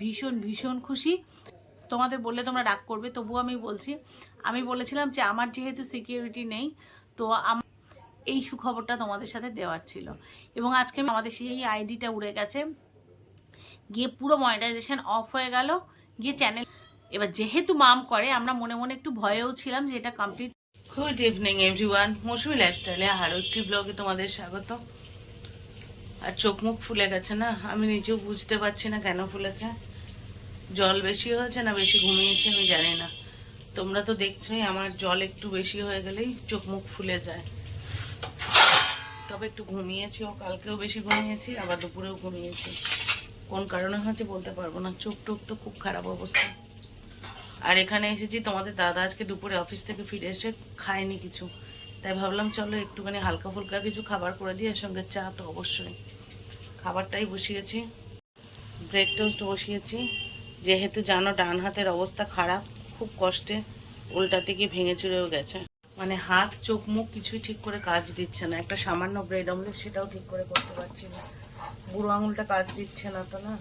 ভীষণ ভীষণ খুশি। তোমাদের বললে তোমরা রাগ করবে, তবুও আমি বলছি, আমি বলেছিলাম যে আমার যেহেতু সিকিউরিটি নেই, তো আম- এই সুখবরটা তোমাদের সাথে দেওয়ার ছিল। এবং আজকে আমি- আমাদের সেই আইডিটা উড়ে গেছে। গিয়ে পুরো মনিটাইজেশন অফ হয়ে গেল। গিয়ে চ্যানেল এবার যেহেতু মাম করে, আমরা মনে মনে একটু ভয়েও ছিলাম যে এটা complete good evening everyone Mousumi লাইফস্টাইলে আরও একটি ব্লগে তোমাদের স্বাগত। আর চোখ মুখ ফুলে গেছে না? আমি নিজেও বুঝতে পারছি না কেন ফুলেছে। জল বেশি হয়েছে না বেশি ঘুমিয়েছে আমি জানি না। তোমরা তো দেখছোই আমার জল একটু বেশি হয়ে গেলেই চোখ মুখ ফুলে যায়। তবে একটু ঘুমিয়েছি, ও কালকেও বেশি ঘুমিয়েছি, আবার দুপুরেও ঘুমিয়েছি। কোন কারণে হয়েছে বলতে পারব না, চোখ টোক তো খুব খারাপ অবস্থা। আর এখানে এসেছি, তোমাদের দাদা আজকে দুপুরে অফিস থেকে ফিরে এসে খায়নি কিছু। তাই ভাবলাম চলো একটুখানি হালকা ফুলকা কিছু খাবার করে দিই এর সঙ্গে চা তো অবশ্যই। খাবারটাই বসিয়েছি, ব্রেড টোস্ট বসিয়েছি। যেহেতু জানো ডান হাতের অবস্থা খারাপ, খুব কষ্টে উল্টাতে গিয়ে ভেঙে চুরেও গেছে। মানে হাত, চোখ, মুখ কিছুই ঠিক করে কাজ দিচ্ছে না। একটা সামান্য ব্রেড অমলেট সেটাও ঠিক করে করতে পারছি না। বুড়ো আঙুলটা কাজ দিচ্ছে না তো না?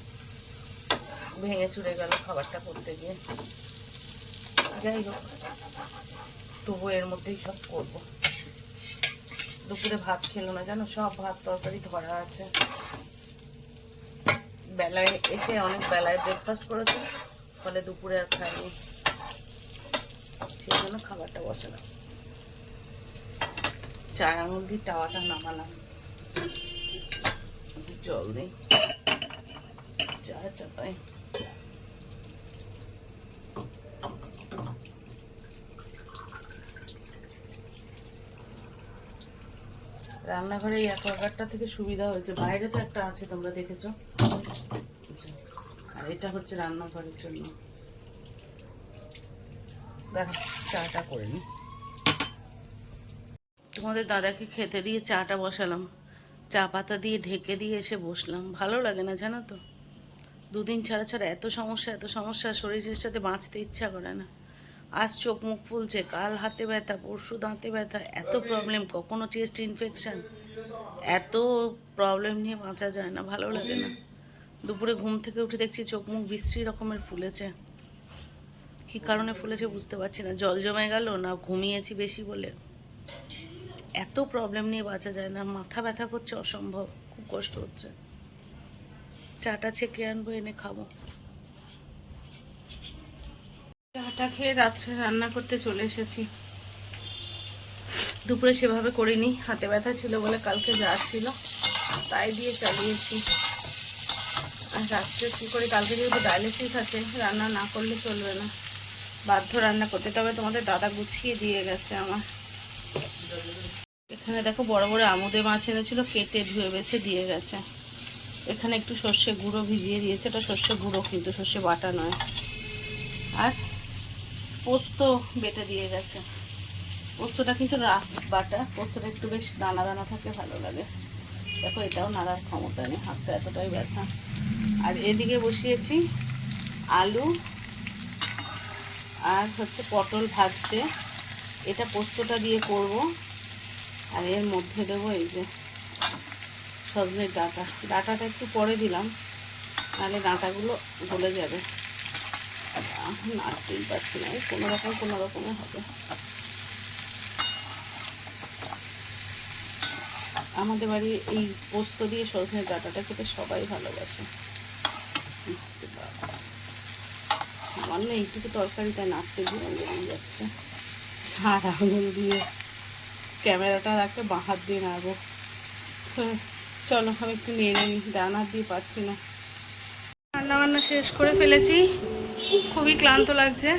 ভেঙে চুরে গেল খাবারটা করতে গিয়ে। যাই হোক, তবু এর মধ্যেই সব করব। দুপুরে ভাত খেলো না জানো? সব ভাত তরকারি ধরা আছে। বেলায় এসে অনেক বেলায় ব্রেকফাস্ট করেছে। ফলে দুপুরে আর খাইনি। সেই জন্য খাবারটা চার আঙুল দিয়ে টাওয়াটা নামালাম। জল চা চাপাই রান্নাঘরে এই অ্যাকোয়াগার্ডটা থেকে সুবিধা হয়েছে। বাইরে তো একটা আছে, তোমরা দেখেছ। এটা হচ্ছে রান্নাঘরের জন্য। দেখো চাটা করে নি। তোমাদের দাদাকে খেতে দিয়ে চাটা বসালাম। চা পাতা দিয়ে ঢেকে দিয়ে এসে বসলাম। ভালো লাগে না জানো তো? দুদিন ছাড়া ছাড়া এত সমস্যা এত সমস্যা শরীরের সাথে বাঁচতে ইচ্ছা করে না। আজ চোখ মুখ ফুলছে কাল হাতে ব্যথা পরশু দাঁতে ব্যথা এত প্রবলেম কখনো চেস্ট ইনফেকশন এত প্রবলেম নিয়ে বাঁচা যায় না ভালো লাগে না। দুপুরে ঘুম থেকে উঠে দেখছি চোখ মুখ বিশ্রী রকমের ফুলেছে। কি কারণে ফুলেছে বুঝতে পারছি না। জল জমে গেল, না ঘুমিয়েছি বেশি বলে। এত প্রবলেম নিয়ে বাঁচা যায় না। মাথা ব্যথা করছে অসম্ভব, খুব কষ্ট হচ্ছে। চাটা ছেঁকে আনব, এনে খাব। চাটা খেয়ে রাত্রে রান্না করতে চলে এসেছি। দুপুরে সেভাবে করিনি। হাতে ব্যথা ছিল বলে কালকে যা ছিল তাই দিয়ে চালিয়েছি। রাত্রে কী করি? কালকে যেহেতু ডায়ালিসিস আছে, রান্না না করলে চলবে না। বাধ্য রান্না করতে। তবে তোমাদের দাদা গুছিয়ে দিয়ে গেছে আমার। এখানে দেখো বড় বড় আমুদে মাছ এনেছিল, কেটে ধুয়ে বেছে দিয়ে গেছে। এখানে একটু সর্ষে গুঁড়ো ভিজিয়ে দিয়েছে। এটা সর্ষে গুঁড়ো কিন্তু, সর্ষে বাটা নয়। আর পোস্ত বেটে দিয়ে গেছে। পোস্তটা কিন্তু রাফ বাটা। পোস্তটা একটু বেশ দানা দানা থাকে, ভালো লাগে। দেখো, এটাও নাড়ার ক্ষমতা নেই, হাতটা এতটাই ব্যথা। আর এদিকে বসিয়েছি আলু আর হচ্ছে পটল ভাজতে। এটা পোস্তটা দিয়ে করব। আর এর মধ্যে দেবো এই যে সজনের ডাঁটা। ডাঁটাটা একটু পরে দিলাম, নাহলে ডাঁটাগুলো গলে যাবে। এখন নাড়তেই পারছি না কোনো রকম কোনো হবে। আমাদের বাড়ি এই পোস্ত দিয়ে সজনের ডাঁটাটা খেতে সবাই ভালোবাসে। সামান্য এইটুকু তরকারিটা নাড়তে দিয়ে বেরিয়ে যাচ্ছে। ছাড়, আঙুল দিয়ে ক্যামেরাটা রাখতে বাঁ হাত দিয়ে নাড়বো। তো চলো, আমি একটু নিয়ে নিই, ডান দিয়ে পাচ্ছি না। রান্না বান্না শেষ করে ফেলেছি। খুবই ক্লান্ত লাগছে।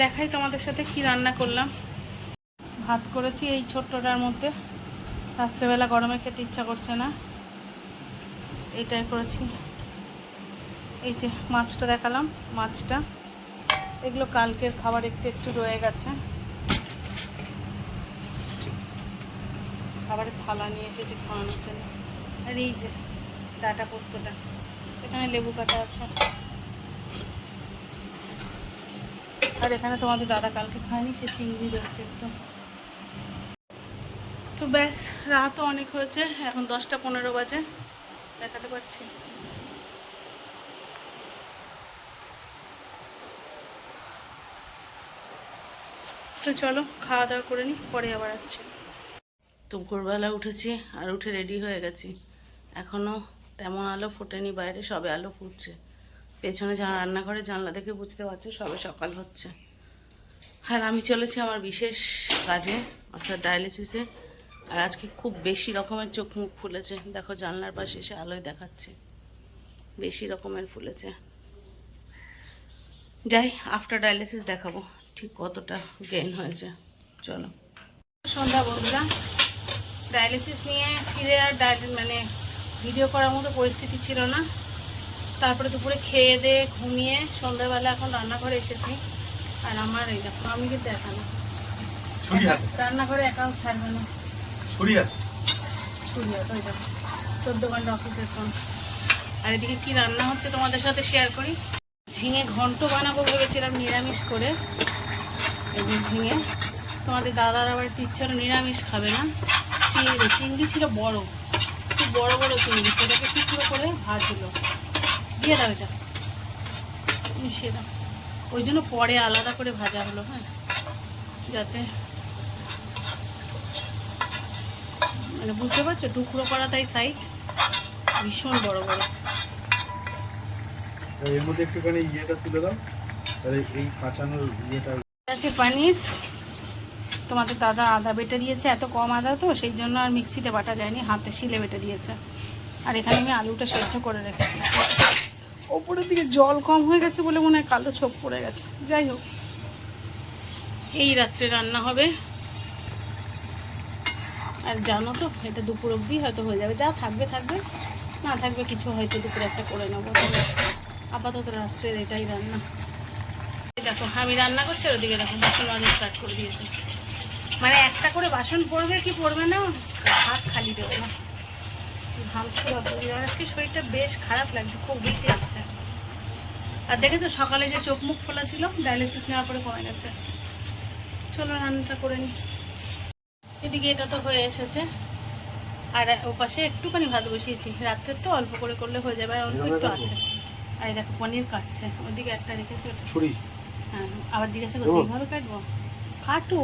দেখাই তোমাদের সাথে কি রান্না করলাম। ভাত করেছি এই ছোট্টটার মধ্যে। রাত্রেবেলা গরমে খেতে ইচ্ছা করছে না। এইটাই করেছি। এই যে মাছটা দেখালাম, মাছটা। এগুলো কালকের খাবার একটু একটু রয়ে গেছে। খাবারের থালা নিয়ে এসেছি খাওয়ানোর জন্য। আর এই যে ডাটা পোস্তটা, এখানে লেবু কাটা আছে। আর এখানে তোমাদের দাদা কালকে খায়নি, সে চিংড়ি রয়েছে একদম। তো ব্যাস রাতও অনেক হয়েছে, এখন দশটা পনেরো বাজে, দেখাতে পাচ্ছি তো চলো খাওয়া দাওয়া করে নিই পরে আবার আসছি। তো ভোরবেলা উঠেছি আর উঠে রেডি হয়ে গেছি। এখনও তেমন আলো ফোটেনি বাইরে, সবে আলো ফুটছে। পেছনে রান্নাঘরে জানলা দেখে বুঝতে পারছ, সবে সকাল হচ্ছে। আর আমি চলেছি আমার বিশেষ কাজে, অর্থাৎ ডায়ালিসিসে আর আজকে খুব বেশি রকমের চোখ মুখ ফুলেছে। দেখো জানলার পাশে এসে আলোয় দেখাচ্ছে। বেশি রকমের ফুলেছে। যাই আফটার ডায়ালিসিস দেখাবো ঠিক কতটা গেইন হয়েছে। চলো। সন্ধ্যা বন্ধুরা ডায়ালিসিস নিয়ে ফিরে আর ডায়ালি মানে ভিডিও করার মতো পরিস্থিতি ছিল না। তারপরে দুপুরে খেয়ে দিয়ে ঘুমিয়ে সন্ধ্যাবেলা এখন রান্নাঘরে এসেছি। আর আমার এই দেখো আমি কিন্তু একা না। রান্নাঘরে একাও ছাড়বে না। হাতে ছুরি আছে, ওই চোদ্দ আর এদিকে কি রান্না হচ্ছে তোমাদের সাথে শেয়ার করি? ঝিঙে ঘন্ট বানাবো ভেবেছিলাম নিরামিষ করে। এই ঝিঙে। তোমাদের দাদার আবার একটু নিরামিষ খাবে না? চিংড়ি চিংড়ি ছিল বড়। খুব বড় বড় চিংড়ি। সেটাকে টুকরো করে ভাজলো। দিয়ে দাও এটা। মিশিয়ে দাও। ওই জন্য পরে আলাদা করে ভাজা হলো হ্যাঁ? যাতে মানে বুঝতে পারছ? টুকরো করা তাই সাইজ ভীষণ বড় বড়। এর মধ্যে একটুখানি ইয়েটা তুলে দাও। তাহলে এই কাঁচানোর ইয়েটা আছে পানির। তোমাদের দাদা আদা বেটে দিয়েছে এত কম আদা তো সেই জন্য আর মিক্সিতে বাটা যায়নি হাতে শিলে বেটে দিয়েছে। আর এখানে আমি আলুটা সেদ্ধ করে রেখেছি। ওপরের দিকে জল কম হয়ে গেছে বলে মনে হয় কালো ছোপ পড়ে গেছে। যাই হোক এই রাত্রে রান্না হবে। আর জানো তো, এটা দুপুর অবধি হয়তো হয়ে যাবে। যা থাকবে থাকবে। না থাকবে কিছু হয়তো দুপুরে একটা করে নেব। আপাতত রাত্রের এটাই রান্না। দেখো, আমি রান্না করছি ওদিকে দেখো, বাসন মাজা স্টার্ট করে দিয়েছে। মানে একটা করে বাসন পড়বে কি পড়বে না হাত খালি দেবো না। আজকে শরীরটা বেশ খারাপ লাগছে, খুব উইক লাগছে। আর দেখেছ, সকালে যে চোখ মুখ ফোলা ছিল ডায়ালিসিস নেওয়ার পরে কমে গেছে। চলো, রান্নাটা করে নিই এদিকে এটা তো হয়ে এসেছে। আর ও পাশে একটুখানি ভাত বসিয়েছি। রাত্রের তো অল্প করে করলে হয়ে যাবে আর অল্প একটু আছে। আর দেখো পনির কাটছে। ওদিকে একটা রেখেছে ছুরি। হ্যাঁ আবার জিজ্ঞাসা করছি? এইভাবে কাটবো? কাটো।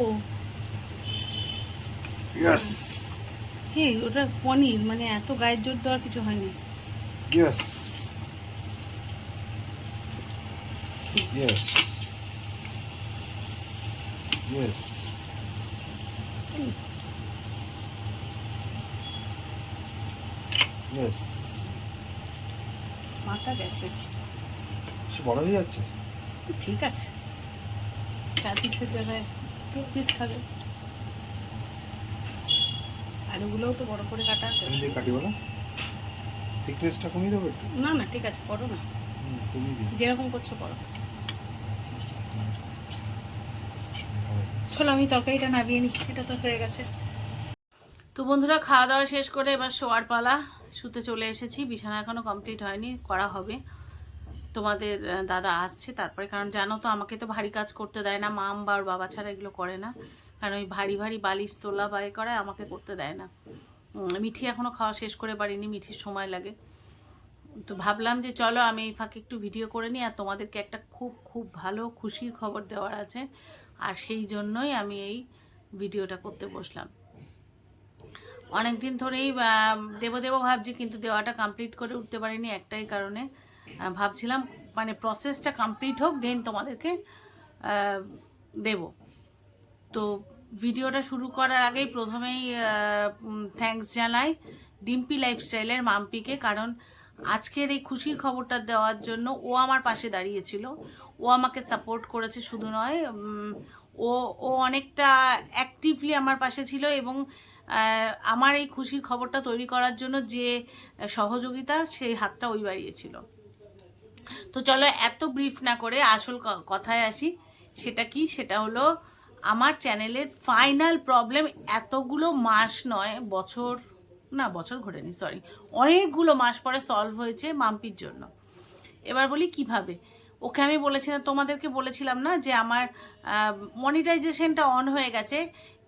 হে ওটা পনির মানে এত গায়ের জোর দেওয়ার কিছু হয়নি। ইয়েস ইয়েস ইয়েস ইয়েস মাথা গেছে। সে বড় হয়ে যাচ্ছে? ঠিক আছে। চার পিসের জায়গায় দু পিস খাবে। আলুগুলোও তো বড় করে কাটা আছে। কাটিব না থিকনেসটা কমিয়ে দেবো একটু? না না ঠিক আছে করো না। যেরকম করছ করো। চলো, আমি তরকারিটা নামিয়ে নিই, এটা তো হয়ে গেছে। তো বন্ধুরা, খাওয়া দাওয়া শেষ করে এবার শোয়ার পালা। শুতে চলে এসেছি, বিছানা এখনও কমপ্লিট হয়নি, করা হবে। তোমাদের দাদা আসছে, তারপরে, কারণ জানো তো, আমাকে তো ভারী কাজ করতে দেয় না মাম বা ওর বাবা ছাড়া এগুলো করে না। কারণ ওই ভারী ভারী বালিশ তোলা বাই করায় আমাকে করতে দেয় না। মিঠি এখনও খাওয়া শেষ করে পারিনি মিঠির সময় লাগে। তো ভাবলাম যে চলো, আমি এই ফাঁকে একটু ভিডিও করে নিই, আর তোমাদেরকে একটা খুব খুব ভালো, খুশির খবর দেওয়ার আছে। আর সেই জন্যই আমি এই ভিডিওটা করতে বসলাম। অনেক দিন ধরেই দেবো দেবো ভাবছি, কিন্তু দেওয়াটা কমপ্লিট করে উঠতে পারিনি একটাই কারণে। ভাবছিলাম মানে প্রসেসটা কমপ্লিট হোক দেন তোমাদেরকে দেব। তো ভিডিওটা শুরু করার আগেই প্রথমেই থ্যাঙ্কস জানাই ডিম্পি লাইফস্টাইলের মাম্পিকে, কারণ আজকের এই খুশির খবরটা দেওয়ার জন্য ও আমার পাশে দাঁড়িয়েছিল। ও আমাকে সাপোর্ট করেছে শুধু নয় ও ও অনেকটা অ্যাক্টিভলি আমার পাশে ছিল এবং আমার এই খুশির খবরটা তৈরি করার জন্য যে সহযোগিতা, সেই হাতটা ওই বাড়িয়েছিল তো চলো এত ব্রিফ না করে আসল কথায় আসি। সেটা কি? সেটা হলো আমার চ্যানেলের ফাইনাল প্রবলেম এতগুলো মাস নয়, বছর না, বছর ঘটেনি সরি অনেকগুলো মাস পরে সলভ হয়েছে মাম্পির জন্য। এবার বলি কীভাবে? ওকে আমি বলেছিলাম, তোমাদেরকে বলেছিলাম না যে আমার মনিটাইজেশনটা অন হয়ে গেছে,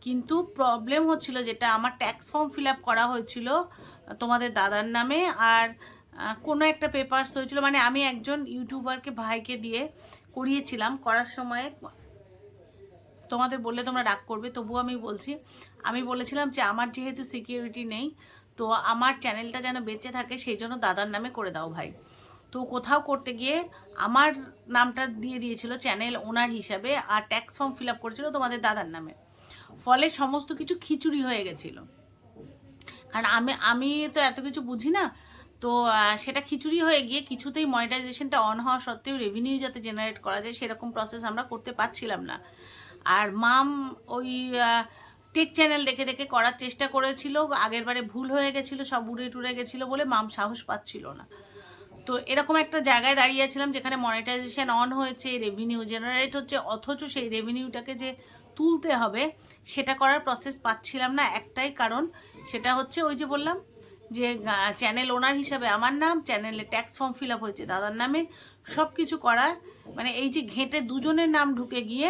কিন্তু প্রবলেম হচ্ছিল যেটা, আমার ট্যাক্স ফর্ম ফিল আপ করা হয়েছিল তোমাদের দাদার নামে আর কোনো একটা পেপার্স হয়েছিল মানে আমি একজন ইউটিউবারকে ভাইকে দিয়ে করিয়েছিলাম করার সময়। তোমাদের বললে তোমরা রাগ করবে, তবুও আমি বলছি, আমি বলেছিলাম যে আমার যেহেতু সিকিউরিটি নেই, তো আমার চ্যানেলটা যেন বেঁচে থাকে, সেই জন্য দাদার নামে করে দাও ভাই। তো কোথাও করতে গিয়ে আমার নামটা দিয়ে দিয়েছিল চ্যানেল ওনার হিসাবে, আর ট্যাক্স ফর্ম ফিল আপ করেছিল তোমাদের দাদার নামে। ফলে সমস্ত কিছু খিচুড়ি হয়ে গেছিল। কারণ আমি আমি তো এত কিছু বুঝি না, তো সেটা খিচুড়ি হয়ে গিয়ে কিছুতেই মনিটাইজেশনটা অন হওয়া সত্ত্বেও রেভিনিউ যাতে জেনারেট করা যায়, সেরকম প্রসেস আমরা করতে পারছিলাম না। আর মাম ওই টেক চ্যানেল দেখে দেখে করার চেষ্টা করেছিল। আগের বারে ভুল হয়ে গেছিল, সব উড়ে টুড়ে গেছিল বলে মাম সাহস পাচ্ছিল না। তো এরকম একটা জায়গায় দাঁড়িয়েছিলাম যেখানে মনিটাইজেশন অন হয়েছে রেভিনিউ জেনারেট হচ্ছে, অথচ সেই রেভিনিউটাকে যে তুলতে হবে, সেটা করার প্রসেস পাচ্ছিলাম না একটাই কারণ, সেটা হচ্ছে ওই যে বললাম যে চ্যানেল ওনার হিসাবে আমার নাম চ্যানেলে ট্যাক্স ফর্ম ফিল আপ হয়েছে দাদার নামে সব কিছু করার মানে এই যে ঘেঁটে দুজনের নাম ঢুকে গিয়ে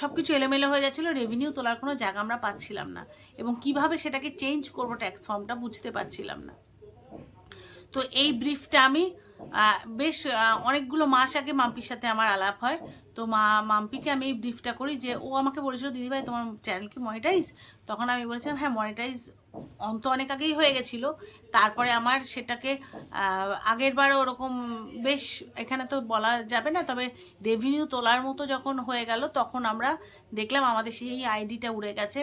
সব কিছু এলোমেলো হয়ে যাচ্ছিল রেভিনিউ তোলার কোনো জায়গা আমরা পাচ্ছিলাম না। এবং কীভাবে সেটাকে চেঞ্জ করব ট্যাক্স ফর্মটা বুঝতে পারছিলাম না। তো এই ব্রিফটা আমি বেশ অনেকগুলো মাস আগে মাম্পির সাথে আমার আলাপ হয়। তো মা, মাম্পিকে আমি এই ব্রিফটা করি যে, ও আমাকে বলেছিল, দিদিভাই, তোমার চ্যানেল কি মনিটাইজ তখন আমি বলেছিলাম হ্যাঁ মনিটাইজ অন্ত অনেক আগেই হয়ে গেছিল। তারপরে আমার সেটাকে আগের বার ওরকম বেশ এখানে তো বলা যাবে না, তবে রেভিনিউ তোলার মতো যখন হয়ে গেল, তখন আমরা দেখলাম আমাদের সেই আইডিটা উড়ে গেছে।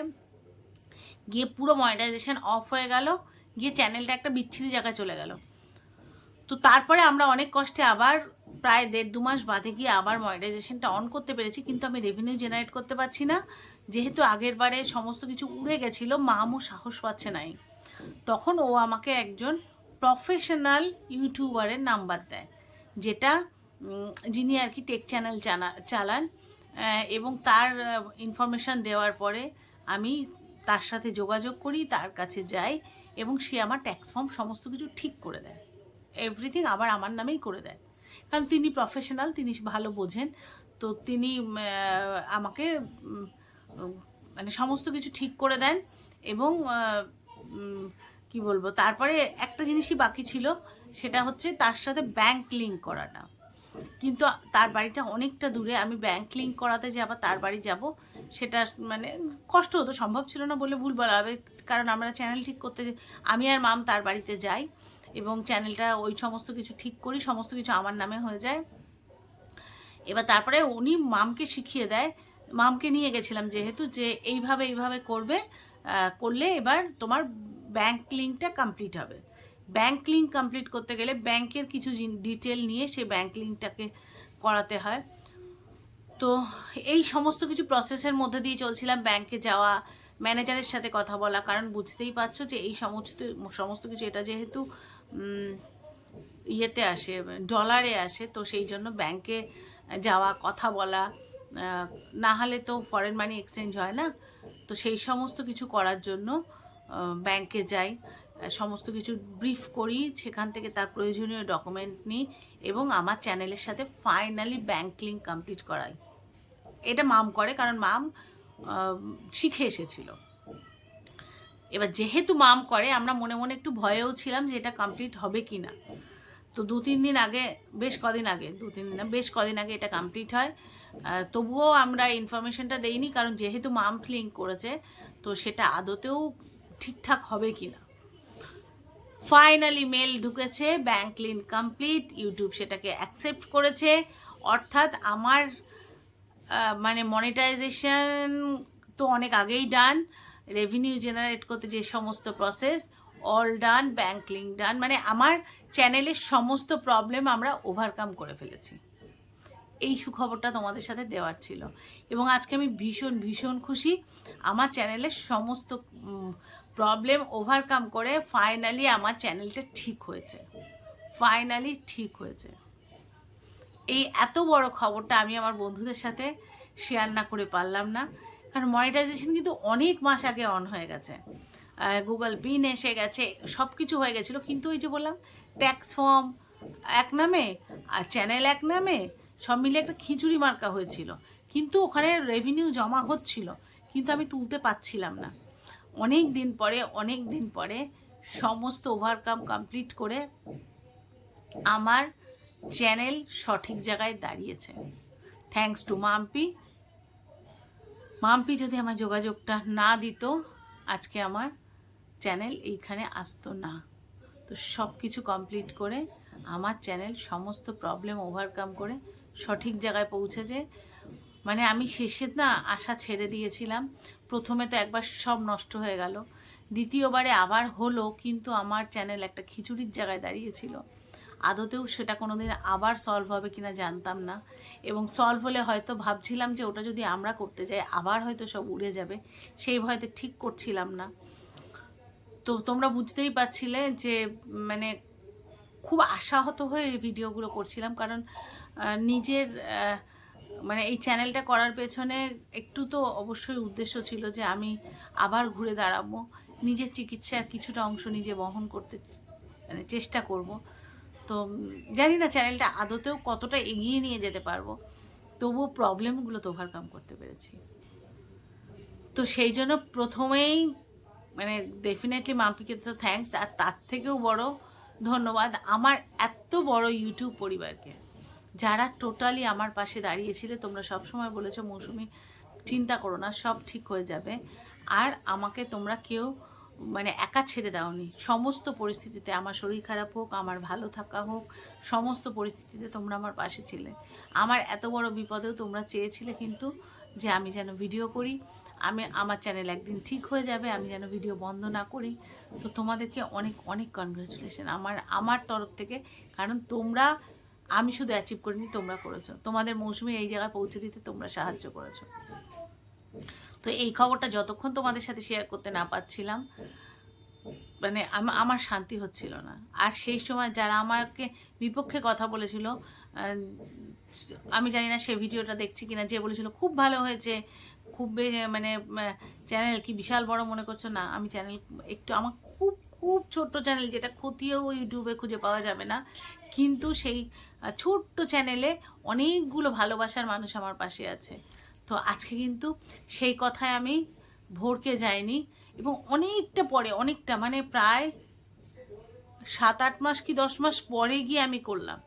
গিয়ে পুরো মনিটাইজেশন অফ হয়ে গেল, গিয়ে চ্যানেলটা একটা বিচ্ছিরি জায়গায় চলে গেল। তো তারপরে আমরা অনেক কষ্টে আবার প্রায় দেড় দু মাস বাদে গিয়ে আবার মনিটাইজেশনটা অন করতে পেরেছি, কিন্তু আমি রেভিনিউ জেনারেট করতে পারছি না। যেহেতু আগের বারে সমস্ত কিছু উড়ে গেছিল মামও সাহস পাচ্ছে নাই। তখন ও আমাকে একজন প্রফেশনাল ইউটিউবারের নাম্বার দেয়, যেটা যিনি আর কি টেক চ্যানেল চানা চালান। এবং তার ইনফরমেশান দেওয়ার পরে আমি তার সাথে যোগাযোগ করি, তার কাছে যাই এবং সে আমার ট্যাক্স ফর্ম সমস্ত কিছু ঠিক করে দেয়। এভরিথিং আবার আমার নামেই করে দেয়। কারণ তিনি প্রফেশনাল তিনি ভালো বোঝেন। তো তিনি আমাকে মানে সমস্ত কিছু ঠিক করে দেন এবং কি বলব, তারপরে একটা জিনিসই বাকি ছিল, সেটা হচ্ছে তার সাথে ব্যাংক লিঙ্ক করাটা। কিন্তু তার বাড়িটা অনেকটা দূরে, আমি ব্যাংক লিঙ্ক করাতে যে আবার তার বাড়ি যাব, সেটা মানে কষ্ট হতো, সম্ভব ছিল না বলে ভুল বলা হবে, কারণ আমরা চ্যানেল ঠিক করতে, আমি আর মাম তার বাড়িতে যাই। এবং চ্যানেলটা ওই সমস্ত কিছু ঠিক করি, সমস্ত কিছু আমার নামে হয়ে যায়। এবার তারপরে উনি মামকে শিখিয়ে দেয়। মামকে নিয়ে গেছিলাম যেহেতু যে এইভাবে এইভাবে করবে করলে এবার তোমার ব্যাংক লিঙ্কটা কমপ্লিট হবে। ব্যাংক লিঙ্ক কমপ্লিট করতে গেলে ব্যাংকের কিছু ডিটেল নিয়ে সেই ব্যাংক লিঙ্কটাকে করাতে হয়। তো এই সমস্ত কিছু প্রসেসের মধ্যে দিয়ে চলছিলাম ব্যাংকে যাওয়া ম্যানেজারের সাথে কথা বলা, কারণ বুঝতেই পারছ যে এই সমস্ত সমস্ত কিছু, এটা যেহেতু ইয়েতে আসে, ডলারে আসে, তো সেই জন্য ব্যাংকে যাওয়া, কথা বলা না হলে তো ফরেন মানি এক্সচেঞ্জ হয় না। তো সেই সমস্ত কিছু করার জন্য ব্যাংকে যাই, সমস্ত কিছু ব্রিফ করি, সেখান থেকে তার প্রয়োজনীয় ডকুমেন্ট নিই এবং আমার চ্যানেলের সাথে ফাইনালি ব্যাংক লিঙ্ক কমপ্লিট করাই। এটা মাম করে, কারণ মাম শিখে এসেছিল। এবার যেহেতু মাম করে, আমরা মনে মনে একটু ভয়েও ছিলাম যে এটা কমপ্লিট হবে কি না তো দু তিন দিন আগে, বেশ কদিন আগে, দু তিন দিন, বেশ কদিন আগে এটা কমপ্লিট হয়। তবুও আমরা ইনফরমেশনটা দেইনি, কারণ যেহেতু মাম লিঙ্ক করেছে, তো সেটা আদতেও ঠিকঠাক হবে কি না ফাইনালি মেল ঢুকেছে ব্যাংক লিঙ্ক কমপ্লিট ইউটিউব সেটাকে অ্যাকসেপ্ট করেছে। অর্থাৎ আমার মানে মনিটাইজেশন তো অনেক আগেই ডান রেভিনিউ জেনারেট করতে যে সমস্ত process all done bank link done মানে আমার চ্যানেলের সমস্ত প্রবলেম আমরা ওভারকাম করে ফেলেছি। এই সুখবরটা তোমাদের সাথে দেওয়ার ছিল। এবং আজকে আমি ভীষণ ভীষণ খুশি, আমার চ্যানেলের সমস্ত প্রবলেম ওভারকাম করে ফাইনালি আমার চ্যানেলটা ঠিক হয়েছে। ফাইনালি ঠিক হয়েছে। এই এত বড় খবরটা আমি আমার বন্ধুদের সাথে শেয়ার না করে পারলাম না। কারণ মনিটাইজেশন কিন্তু অনেক মাস আগে অন হয়ে গেছে। গুগল পিন এসে গেছে সব কিছু হয়ে গেছিল। কিন্তু ওই যে বললাম ট্যাক্স ফর্ম এক নামে আর চ্যানেল এক নামে সব মিলে একটা খিচুড়ি মার্কা হয়েছিল। কিন্তু ওখানে রেভিনিউ জমা হচ্ছিল, কিন্তু আমি তুলতে পারছিলাম না। অনেক দিন পরে, অনেক দিন পরে সমস্ত ওভারকাম কমপ্লিট করে আমার চ্যানেল সঠিক জায়গায় দাঁড়িয়েছে। থ্যাঙ্কস টু মাম্পি মাম্পি যদি আমার যোগাযোগটা না দিত, আজকে আমার চ্যানেল এইখানে আসতো না। তো সব কিছু কমপ্লিট করে আমার চ্যানেল সমস্ত প্রবলেম ওভারকাম করে সঠিক জায়গায় পৌঁছেছে। মানে আমি শেষে না আশা ছেড়ে দিয়েছিলাম। প্রথমে তো একবার সব নষ্ট হয়ে গেল। দ্বিতীয়বারে আবার হলো, কিন্তু আমার চ্যানেল একটা খিচুড়ির জায়গায় দাঁড়িয়েছিল। আদতেও সেটা কোনোদিন আবার সলভ হবে কিনা জানতাম না। এবং সলভ হলে হয়তো ভাবছিলাম যে ওটা যদি আমরা করতে যাই, আবার হয়তো সব উড়ে যাবে। সেই ভয়তে ঠিক করছিলাম না। তো তোমরা বুঝতেই পারছিলে যে মানে খুব আশাহত হয়ে ভিডিওগুলো করছিলাম। কারণ নিজের মানে এই চ্যানেলটা করার পেছনে একটু তো অবশ্যই উদ্দেশ্য ছিল যে আমি আবার ঘুরে দাঁড়াবো। নিজের চিকিৎসার কিছুটা অংশ নিজে বহন করতে মানে চেষ্টা করব। তো জানি না চ্যানেলটা আদতেও কতটা এগিয়ে নিয়ে যেতে পারব। তবুও প্রবলেমগুলো তো ওভারকাম করতে পেরেছি। তো সেই জন্য প্রথমেই মানে ডেফিনেটলি মাম্পিকে তো থ্যাঙ্কস আর তার থেকেও বড় ধন্যবাদ আমার এত বড় ইউটিউব পরিবারকে। যারা টোটালি আমার পাশে দাঁড়িয়েছিলে, তোমরা সব সময় বলেছ, মৌসুমি, চিন্তা করো না, সব ঠিক হয়ে যাবে। আর আমাকে তোমরা কেউ মানে একা ছেড়ে দাওনি। সমস্ত পরিস্থিতিতে আমার শরীর খারাপ হোক, আমার ভালো থাকা হোক, সমস্ত পরিস্থিতিতে তোমরা আমার পাশে ছিলে। আমার এত বড় বিপদেও তোমরা চেয়েছিলে কিন্তু যে আমি যেন ভিডিও করি। আমি, আমার চ্যানেল একদিন ঠিক হয়ে যাবে, আমি যেন ভিডিও বন্ধ না করি। তো তোমাদেরকে অনেক অনেক কনগ্রাচুলেশন আমার আমার তরফ থেকে। কারণ তোমরা, আমি শুধু অ্যাচিভ করিনি, তোমরা করেছ। তোমাদের মৌসুমি এই জায়গায় পৌঁছে দিতে তোমরা সাহায্য করেছ। তো এই খবরটা যতক্ষণ তোমাদের সাথে শেয়ার করতে না পারছিলাম মানে আমার শান্তি হচ্ছিল না। আর সেই সময় যারা আমাকে বিপক্ষে কথা বলেছিল আমি জানি না সে ভিডিওটা দেখছি কিনা, যে বলেছিল, খুব ভালো হয়েছে, খুব মানে চ্যানেল কি বিশাল বড় মনে করছ? না, আমি চ্যানেল একটু, আমার খুব খুব ছোট্ট চ্যানেল যেটা খতিয়েও ইউটিউবে খুঁজে পাওয়া যাবে না, কিন্তু সেই ছোট্ট চ্যানেলে অনেকগুলো ভালোবাসার মানুষ আমার পাশে আছে। তো আজকে কিন্তু সেই কথায় আমি ভোরকে যাইনি এবং অনেকটা পরে, অনেকটা মানে প্রায় সাত আট মাস কি দশ মাস পরে গিয়ে আমি করলাম।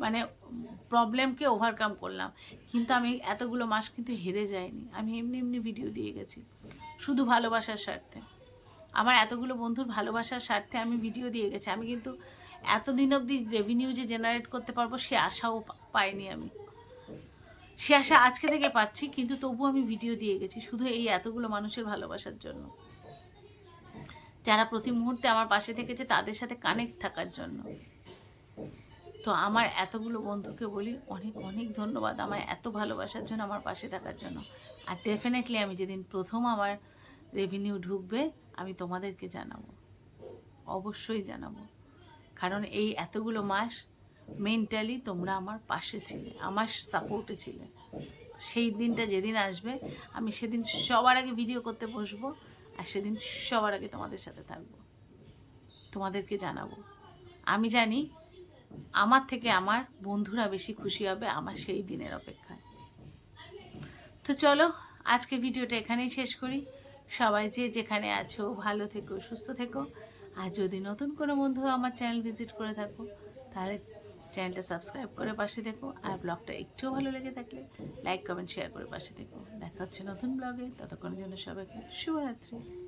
মানে প্রবলেমকে ওভারকাম করলাম। কিন্তু আমি এতগুলো মাস কিন্তু হেরে যাইনি। আমি এমনি এমনি ভিডিও দিয়ে গেছি। শুধু ভালোবাসার স্বার্থে। আমার এতগুলো বন্ধুর ভালোবাসার স্বার্থে আমি ভিডিও দিয়ে গেছি। আমি কিন্তু এতদিন অবধি রেভিনিউ যে জেনারেট করতে পারব সে আশাও পাইনি আমি। সে আশা আজকে থেকে পাচ্ছি কিন্তু তবু আমি ভিডিও দিয়ে গেছি শুধু এই এতগুলো মানুষের ভালোবাসার জন্য। যারা প্রতি মুহূর্তে আমার পাশে থেকেছে তাদের সাথে কানেক্ট থাকার জন্য। তো আমার এতগুলো বন্ধুকে বলি অনেক অনেক ধন্যবাদ আমার এত ভালোবাসার জন্য আমার পাশে থাকার জন্য। আর ডেফিনেটলি আমি যেদিন প্রথম আমার রেভিনিউ ঢুকবে, আমি তোমাদেরকে জানাব। অবশ্যই জানাব। কারণ এই এতগুলো মাস মেন্টালি তোমরা আমার পাশে ছিলে, আমার সাপোর্টে ছিলে। সেই দিনটা যেদিন আসবে, আমি সেদিন সবার আগে ভিডিও করতে বসবো, আর সেদিন সবার আগে তোমাদের সাথে থাকব। তোমাদেরকে জানাব। আমি জানি আমার থেকে আমার বন্ধুরা বেশি খুশি হবে আমার সেই দিনের অপেক্ষায়। তো চলো, আজকে ভিডিওটা এখানেই শেষ করি। সবাই যে যেখানে আছো, ভালো থেকো, সুস্থ থেকো। আর যদি নতুন কোনো বন্ধু আমার চ্যানেল ভিজিট করে থাকো, তাহলে চ্যানেলটা সাবস্ক্রাইব করে পাশে দেখো আর ব্লগটা একটুও ভালো লেগে থাকলে লাইক, কমেন্ট শেয়ার করে পাশে দেখো। দেখা হচ্ছে নতুন ব্লগে। ততক্ষণের জন্য সবাইকে শুভরাত্রি।